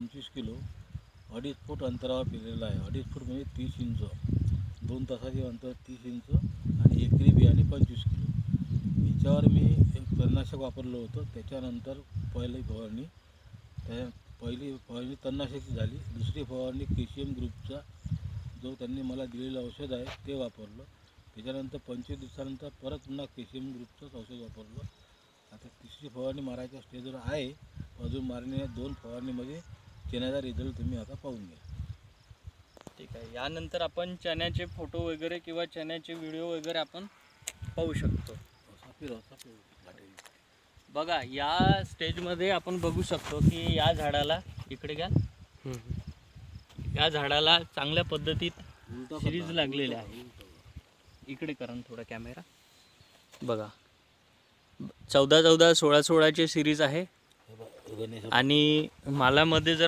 पंचवीस किलो अडीच फूट अंतरावर पेरलेला आहे. अडीच फूट म्हणजे तीस इंच. दोन तासाचे अंतर तीस इंच आणि एकरी बियाणे पंचवीस किलो. याच्यावर मी एक तणनाशक वापरलं होतं. त्याच्यानंतर पहिली फवारणी त्या पहिली फवारणी तणनाशकाची झाली. दुसरी फवारणी के सी एम ग्रुपचा जो त्यांनी मला दिलेलं औषध आहे ते वापरलं. त्याच्यानंतर पंचवीस दिवसानंतर परत पुन्हा के सी एम ग्रुपचंच औषध वापरलं. आता तिसरी फवारणी मारायच्या स्टेजवर आहे. अजून मारणे दोन फवारणीमध्ये चण्याचा रिझल्ट तुम्ही आता पाहून घ्या. ठीक आहे. यानंतर आपण चण्याचे फोटो वगैरे किंवा चण्याचे व्हिडिओ वगैरे आपण पाहू शकतो. बघा या स्टेजमध्ये आपण बघू शकतो की या झाडाला इकडे घ्या. या झाडाला चांगल्या पद्धतीत सिरीज लागलेले आहे. इकडे करा थोडा कॅमेरा बघा. चौदा चौदा सोळा सोळाचे सिरीज आहे. आणि मालामध्ये जर